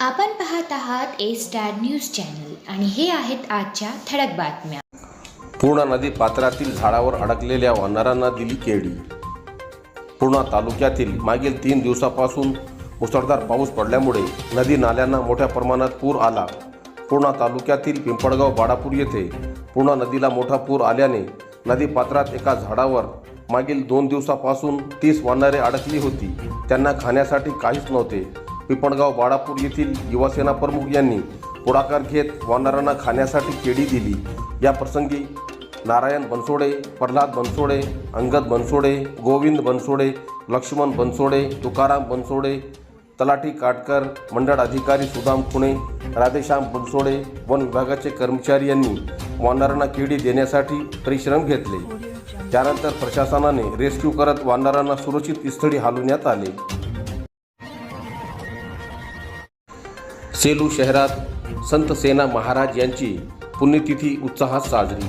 आपण पाहत आहात ए स्टार न्यूज चॅनल आणि हे आहेत आजच्या ठळक बातम्या. पूर्णा नदी पात्रातील झाडावर अडकलेल्या वानरांना दिली केळी पूर्णा तालुक्यातील मागील तीन दिवसापासून मुसळधार पाऊस पडल्यामुळे नदी नाल्यांना मोठ्या प्रमाणात पूर आला. पूर्णा तालुक्यातील पिंपळगाव बाडापूर येथे पूर्णा नदीला मोठा पूर आल्याने नदी पात्रात एका झाडावर मागील दोन दिवसापासून तीस वानरे अडकली होती. त्यांना खाण्यासाठी काहीच नव्हते. पिंपळगाव बाळापूर येथील युवासेना प्रमुख यांनी पुढाकार घेत वानरांना खाण्यासाठी केळी दिली. या प्रसंगी नारायण बनसोडे प्रल्हाद बनसोडे अंगद बनसोडे गोविंद बनसोडे लक्ष्मण बनसोडे तुकाराम बनसोडे तलाठी काटकर मंडळ अधिकारी सुदाम खुणे राधेश्याम बनसोडे वन विभागाचे कर्मचारी यांनी वानरांना केळी देण्यासाठी परिश्रम घेतले. त्यानंतर प्रशासनाने रेस्क्यू करत वानरांना सुरक्षित स्थळी हलवण्यात आले. सेलू शहरात संत सेना महाराज यांची पुण्यतिथी उत्साहात साजरी.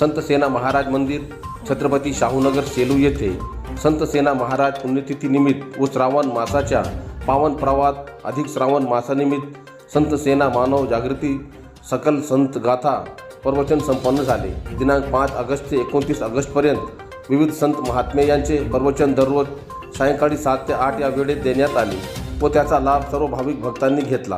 संत सेना महाराज मंदिर छत्रपती शाहूनगर सेलू येथे संत सेना महाराज पुण्यतिथी निमित्त व श्रावण मासाच्या पावन प्रवात अधिक श्रावण मासानिमित्त संत सेना मानव जागृती सकल संत गाथा प्रवचन संपन्न झाले. दिनांक पाच ऑगस्ट ते एकोणतीस ऑगस्टपर्यंत विविध संत महात्मे यांचे प्रवचन दररोज सायंकाळी सात ते आठ या वेळेत देण्यात आले. व त्याचा लाभ सर्व भाविक भक्तांनी घेतला.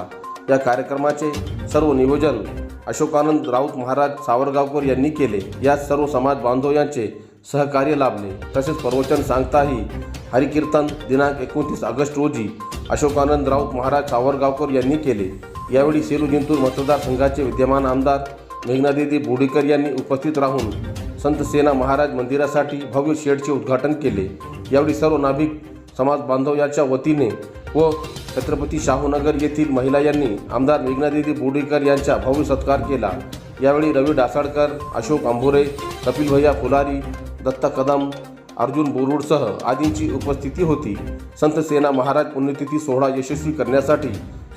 या कार्यक्रमाचे सर्व नियोजन अशोकानंद राऊत महाराज सावरगावकर यांनी केले. यात सर्व समाज बांधव यांचे सहकार्य लाभले. तसेच प्रवचन सांगताही हरिकीर्तन दिनांक एकोणतीस ऑगस्ट रोजी अशोकानंद राऊत महाराज सावरगावकर यांनी केले. यावेळी सेलू जिंतूर मतदारसंघाचे विद्यमान आमदार मेघनादिदी बोडीकर यांनी उपस्थित राहून संत सेना महाराज मंदिरासाठी भव्य शेडचे उद्घाटन केले. यावेळी सर्व नाभिक समाज बांधव यांच्या वतीने व छत्रपती शाहूनगर येथील महिला यांनी आमदार मेघनादेवी बोडीकर यांचा भव्य सत्कार केला. यावेळी रवी डासाळकर अशोक अंभुरे कपिल भैया फुलारी दत्ता कदम अर्जुन बोरुडसह आदींची उपस्थिती होती. संत सेना महाराज पुण्यतिथी सोहळा यशस्वी करण्यासाठी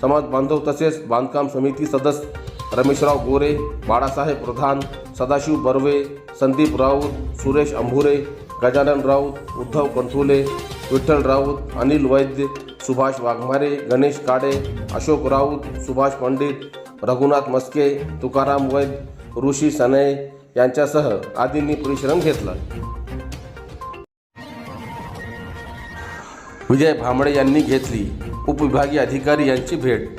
समाज बांधव तसेच बांधकाम समिती सदस्य रमेशराव गोरे बाळासाहेब प्रधान सदाशिव बर्वे संदीप राऊत सुरेश अंभुरे गजानन राऊत उद्धव कंठुले विठ्ठल राऊत अनिल वैद्य सुभाष वाघमारे गणेश काडे अशोक राऊत सुभाष पंडित रघुनाथ मस्के तुकाराम वैद ऋषी सनय यांच्यासह आदींनी परिश्रम घेतला. विजय भांबळे यांनी घेतली. उपविभागीय अधिकारी यांची भेट.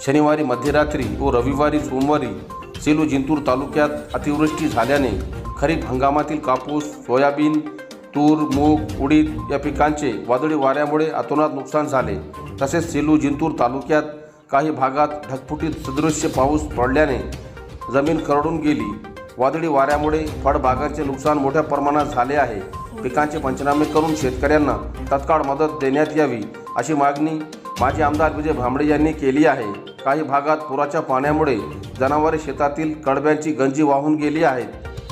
शनिवारी मध्यरात्री व रविवारी सोमवारी सेलू जिंतूर तालुक्यात अतिवृष्टी झाल्याने खरीप हंगामातील कापूस सोयाबीन तूर मूग उडीद या पिकांचे वादळी वाऱ्यामुळे अतोनात नुकसान झाले. तसेच सेलू जिंतूर तालुक्यात काही भागात ढगफुटीत सदृश्य पाऊस पडल्याने जमीन करडून गेली. वादळी वाऱ्यामुळे फळबागांचे नुकसान मोठ्या प्रमाणात झाले आहे. पिकांचे पंचनामे करून शेतकऱ्यांना तत्काळ मदत देण्यात यावी अशी मागणी माजी आमदार विजय भांबळे यांनी केली आहे. काही भागात पुराच्या पाण्यामुळे जनावरे शेतातील कडब्यांची गंजी वाहून गेली आहेत.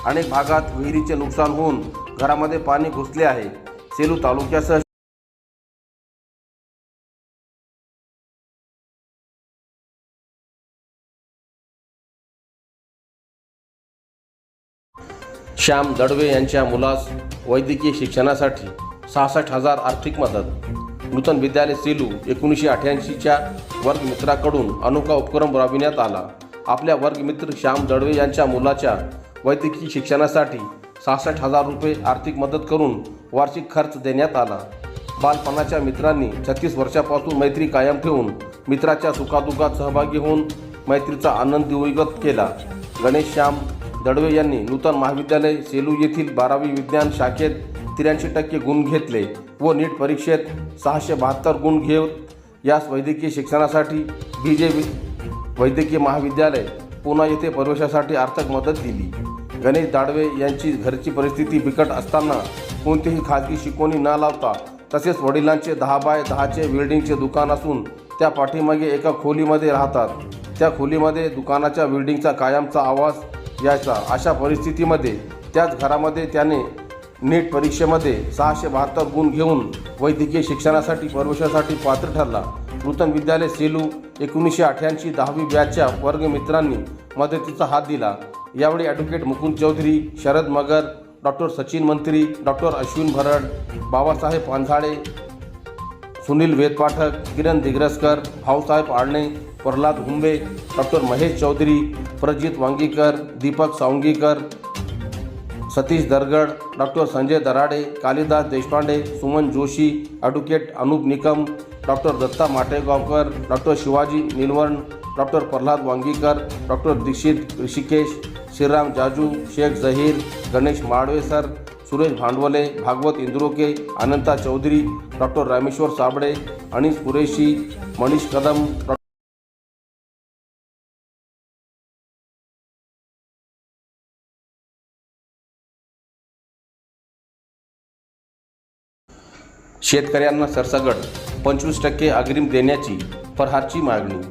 अनेक भागात विहिरीचे नुकसान होऊन घरामध्ये पाणी घुसले आहे. सेलू तालुक्यासह श्याम दडवे यांच्या मुलास वैद्यकीय शिक्षणासाठी सहासष्ट हजार आर्थिक मदत. नूतन विद्यालय सेलू एकोणीसशे अठ्ठ्याऐंशीच्या वर्गमित्राकडून अनोखा उपक्रम राबविण्यात आला. आपल्या वर्गमित्र श्याम दडवे यांच्या मुलाच्या वैद्यकीय शिक्षणासाठी सहासष्ट हजार रुपये आर्थिक मदत करून वार्षिक खर्च देण्यात आला. बालपणाच्या मित्रांनी छत्तीस वर्षापासून मैत्री कायम ठेवून मित्राच्या सुखादुखात सहभागी होऊन मैत्रीचा आनंद दिवगत केला. गणेश श्याम दडवे यांनी नूतन महाविद्यालय सेलू येथील बारावी विज्ञान शाखेत त्र्याऐंशी टक्के गुण घेतले व नीट परीक्षेत सहाशे बहात्तर गुण घेत यास वैद्यकीय शिक्षणासाठी बी जे वैद्यकीय महाविद्यालय पुणे येथे प्रवेशासाठी आर्थिक मदत दिली. गणेश दाडवे यांची घरची परिस्थिती बिकट असताना कोणतीही खाजगी शिकवणी न लावता तसेच वडिलांचे दहा बाय दहाचे बिल्डिंगचे दुकान असून त्या पाठीमागे एका खोलीमध्ये राहतात. त्या खोलीमध्ये दुकानाच्या बिल्डिंगचा कायमचा आवाज यायचा. अशा परिस्थितीमध्ये त्याच घरामध्ये त्याने नीट परीक्षेमध्ये सहाशे बहात्तर गुण घेऊन वैद्यकीय शिक्षणासाठी प्रवेशासाठी पात्र ठरला. नूतन विद्यालय सेलू एकोणीसशे अठ्ठ्याऐंशी दहावी बॅचच्या वर्गमित्रांनी मदतीचा हात दिला. यावेळी advocate Mukund Chaudhari Sharad Magar doctor Sachin Mantri doctor Ashwin Bharad Babasaheb Panzale Sunil Vedpathak Kiran Digraskar Bhausaheb Alane Pralhad Humbe doctor Mahesh Chaudhari Prajit Wangikar Deepak Savangikar Satish Dargad doctor Sanjay Darade Kalidas Deshpande Suman Joshi advocate Anup Nikam doctor Datta Mategaonkar doctor Shivaji Nilwan doctor Pralhad Wangikar doctor Dixit Hrishikesh Shriram Jaju Shaikh Zaheer Ganesh Madvesar Suresh Bhandwale Bhagwat Indroke Ananta Chaudhari doctor Rameshwar Sable Anish Qureshi Manish Kadam शेतकऱ्यांना सरसगट पंचवीस टक्के अग्रिम देण्याची फरहारची मागणी.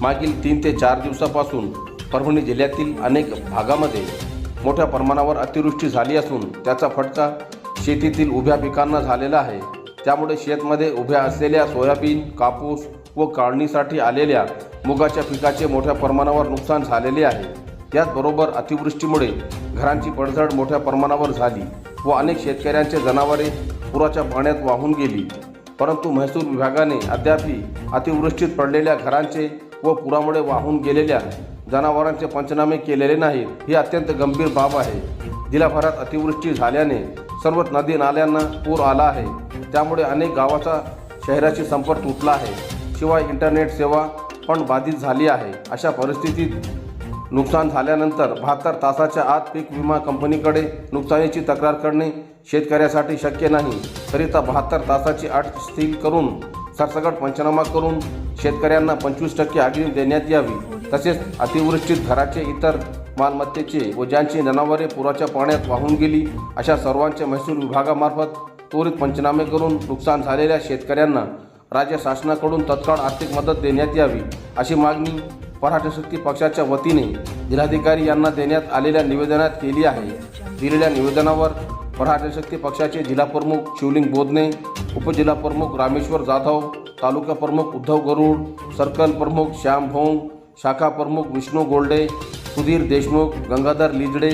मागील तीन ते चार दिवसापासून परभणी जिल्ह्यातील अनेक भागामध्ये मोठ्या प्रमाणावर अतिवृष्टी झाली असून त्याचा फटका शेतीतील उभ्या पिकांना झालेला आहे. त्यामुळे शेतमध्ये उभ्या असलेल्या सोयाबीन कापूस व काढणीसाठी आलेल्या मुगाच्या पिकाचे मोठ्या प्रमाणावर नुकसान झालेले आहे. त्याचबरोबर अतिवृष्टीमुळे घरांची पडझड मोठ्या प्रमाणावर झाली व अनेक शेतकऱ्यांचे जनावरे पुराच्या पाण्यात वाहून गेली. परंतु महसूल विभागाने अद्यापही अतिवृष्टीत पडलेल्या घरांचे व पुरामुळे वाहून गेलेल्या जनावरांचे पंचनामे केलेले नाहीत ही अत्यंत गंभीर बाब आहे. जिल्हाभरात अतिवृष्टी झाल्याने सर्वच नदी नाल्यांना पूर आला आहे. त्यामुळे अनेक गावाचा शहराशी संपर्क तुटला आहे. शिवाय इंटरनेट सेवा पण बाधित झाली आहे. अशा परिस्थितीत नुकसान झाल्यानंतर बहात्तर तासाच्या आत पीक विमा कंपनीकडे नुकसानीची तक्रार करणे शेतकऱ्यासाठी शक्य नाही. करिता बहात्तर तासाची अट स्थिर करून सरसकट पंचनामा करून शेतकऱ्यांना पंचवीस टक्के अग्रिम देण्यात यावी. तसेच अतिवृष्टीत घराचे इतर मालमत्तेचे व ज्यांची जनावरे पुराच्या पाण्यात वाहून गेली अशा सर्वांचे महसूल विभागामार्फत त्वरित पंचनामे करून नुकसान झालेल्या शेतकऱ्यांना राज्य शासनाकडून तत्काळ आर्थिक मदत देण्यात यावी अशी मागणी मराठा शक्ती पक्षाच्या वतीने जिल्हाधिकारी यांना देण्यात आलेल्या निवेदनात केली आहे. दिलेल्या निवेदनावर मराठा शक्ती पक्षाचे जिल्हाप्रमुख शिवलिंग बोधने उपजिल्हाप्रमुख रामेश्वर जाधव तालुका प्रमुख उद्धव गरुड सर्कल प्रमुख श्याम भोंग शाखा प्रमुख विष्णू गोल्डे सुधीर देशमुख गंगाधर लिजडे।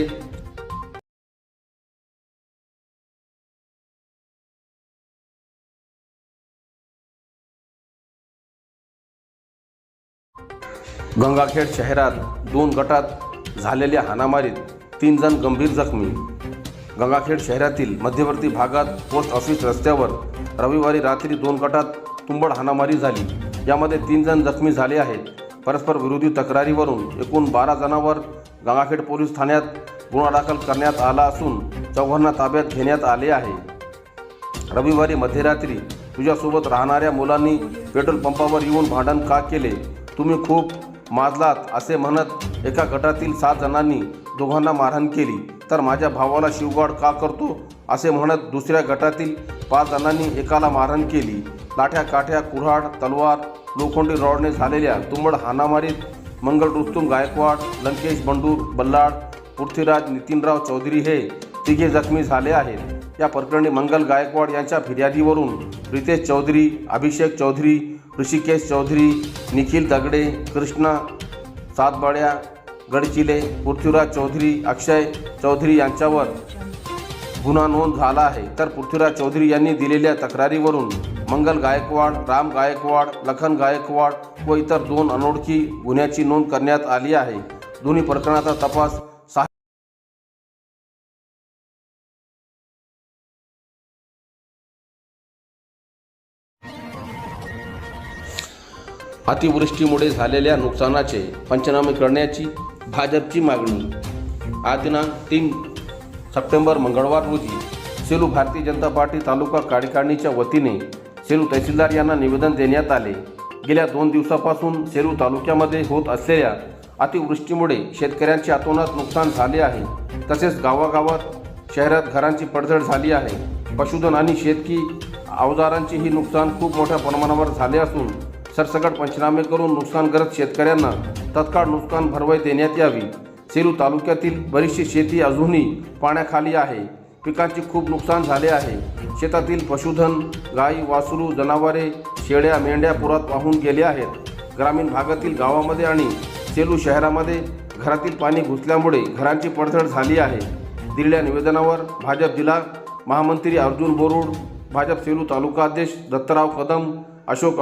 गंगाखेड शहरात दोन गटात झालेल्या हाणामारीत तीन जण गंभीर जखमी. गंगाखेड शहरातील मध्यवर्ती भागात पोस्ट ऑफिस रस्त्यावर रविवारी रात्री दोन गटात तुंबड हाणामारी झाली. यामध्ये तीन जण जखमी झाले आहेत. परस्पर विरोधी तक्रारीवरून एकूण बारा जणांवर गंगाखेड पोलीस ठाण्यात गुन्हा दाखल करण्यात आला असून चौघांना ताब्यात घेण्यात आले आहे. रविवारी मध्यरात्री तुझ्यासोबत राहणाऱ्या मुलांनी पेट्रोल पंपावर येऊन भांडण का केले? तुम्ही खूप माजलात असे म्हणत एका गटातील सात जणांनी दोघांना मारहाण केली. तर माझ्या भावाला शिवगाड का करतो? असे म्हणत दुसऱ्या गटातील पाच जणांनी एकाला मारहाण केली. लाठ्या काठ्या कुऱ्हाड तलवार लोखंडी रॉडने झालेल्या तुंबड हाणामारीत मंगल रुस्तुम गायकवाड लंकेश बंडूर बल्लाड पृथ्वीराज नितीनराव चौधरी हे तिघे जखमी झाले आहेत. या प्रकरणी मंगल गायकवाड यांच्या फिर्यादीवरून रितेश चौधरी अभिषेक चौधरी ऋषिकेश चौधरी निखिल दगडे कृष्णा सातबाड्या गडचिले पृथ्वीराज चौधरी अक्षय चौधरी यांच्यावर गुन्हा नोंद झाला आहे. तर पृथ्वीराज चौधरी यांनी दिलेल्या तक्रारीवरून मंगल गायकवाड राम गायकवाड लखन गायकवाड व इतर दोन अनोळखी गुन्ह्याची नोंद करण्यात आली आहे. दोन्ही प्रकरणाचा तपास सहा अतिवृष्टीमुळे झालेल्या नुकसानाचे पंचनामे करण्याची भाजपची मागणी. आज दिनांक तीन सप्टेंबर मंगळवार रोजी सेलू भारतीय जनता पार्टी तालुका काडीकाडणीच्या वतीने सेलू तहसीलदार यांना निवेदन देण्यात आले. गेल्या दोन दिवसापासून सेलू तालुक्यामध्ये होत असलेल्या अतिवृष्टीमुळे शेतकऱ्यांचे अतोनात नुकसान झाले आहे. तसेच गावागावात शहरात घरांची पडझड झाली आहे. पशुधन आणि शेतकी अवजारांचेही नुकसान खूप मोठ्या प्रमाणावर झाले असून सरसकट पंचनामे करून नुकसानग्रस्त शेतकऱ्यांना तत्काळ नुकसान भरपाई देण्यात यावी. सेलू तालुक्यातील बरीचशी शेती अजूनही पाण्याखाली आहे. पिकांचे खूप नुकसान झाले आहे. शेतातील पशुधन गाई वासरू जनावरे शेळ्या मेंढ्या पुरात वाहून गेले आहेत. ग्रामीण भागातील गावामध्ये आणि सेलू शहरामध्ये घरातील पाणी घुसल्यामुळे घरांची पडझड झाली आहे. दिलेल्या निवेदनावर भाजप जिल्हा महामंत्री अर्जुन बोरुड भाजप सेलू तालुका अध्यक्ष दत्तराव कदम अशोक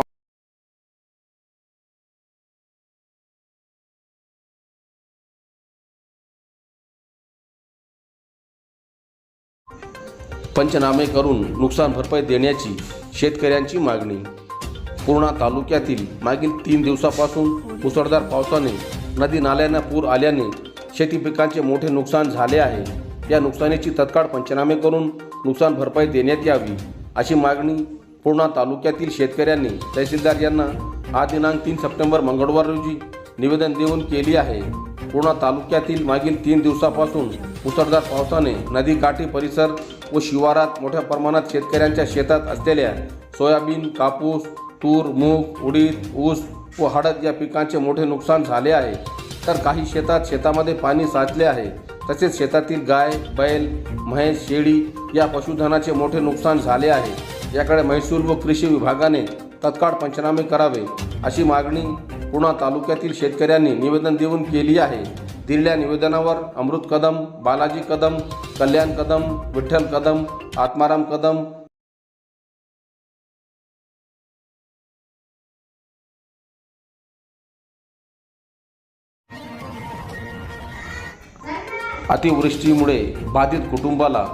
पंचनामे करून नुकसान भरपाई देण्याची शेतकऱ्यांची मागणी. पूर्णा तालुक्यातील मागील तीन दिवसापासून मुसळधार पावसाने नदी नाल्यांना पूर आल्याने शेती पिकांचे मोठे नुकसान झाले आहे. या नुकसानीची तत्काळ पंचनामे करून नुकसान भरपाई देण्यात यावी अशी मागणी पूर्णा तालुक्यातील शेतकऱ्यांनी तहसीलदार यांना हा दिनांक तीन सप्टेंबर मंगळवार रोजी निवेदन देऊन केली आहे. पूर्णा तालुक्यातील मागील तीन दिवसापासून मुसळधार पावसाने नदीकाठी परिसर व शिवारात मोठ्या प्रमाणात शेतकऱ्यांच्या शेतात असलेल्या सोयाबीन कापूस तूर मूग उडीद ऊस व हळद या पिकांचे मोठे नुकसान झाले आहे. तर काही शेतात शेतामध्ये पाणी साचले आहे. तसेच शेतातील गाय बैल म्हैस शेळी या पशुधनाचे मोठे नुकसान झाले आहे. याकडे महसूल व कृषी विभागाने तत्काळ पंचनामे करावे अशी मागणी पुणा तालुक्यातील शेतकऱ्यांनी निवेदन देऊन केली आहे. दिलेल्या निवेदनावर अमृत कदम बालाजी कदम कल्याण कदम विठ्ठल कदम आत्माराम कदम. अतिवृष्टीमुळे बाधित कुटुंबाला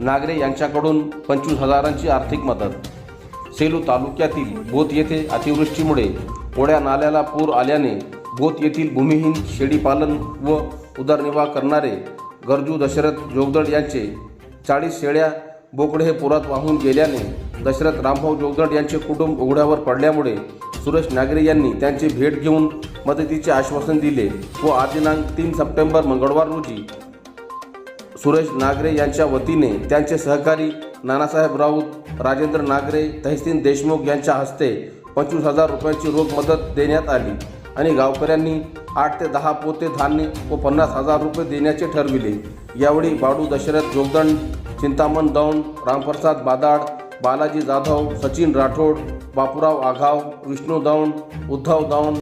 नागरे यांच्याकडून पंचवीस हजारांची आर्थिक मदत. सेलू तालुक्यातील बोत येथे अतिवृष्टीमुळे ओढ्या नाल्याला पूर आल्याने बोत येथील भूमिहीन शेळीपालन व उदरनिर्वाह करणारे गरजू दशरथ जोगदड यांचे चाळीस शेळ्या बोकडे हे पुरात वाहून गेल्याने दशरथ रामभाऊ जोगदड यांचे कुटुंब उघड्यावर पडल्यामुळे सुरेश नागरे यांनी त्यांची भेट घेऊन मदतीचे आश्वासन दिले व आज दिनांक तीन सप्टेंबर मंगळवार रोजी सुरेश नागरे यांच्या वतीने त्यांचे सहकारी नानासाहेब राऊत राजेंद्र नागरे तहसीन देशमुख यांच्या हस्ते पंचवीस हजार रुपयांची रोख मदत देण्यात आली. आणि गावकऱ्यांनी आठ ते दहा पोते धान्य व पन्नास हजार रुपये देण्याचे ठरविले. यावेळी बाडू दशरथ जोगदंड चिंतामण दौंड रामप्रसाद बादाड बालाजी जाधव सचिन राठोड बापूराव आघाव विष्णू दौंड उद्धव दौंड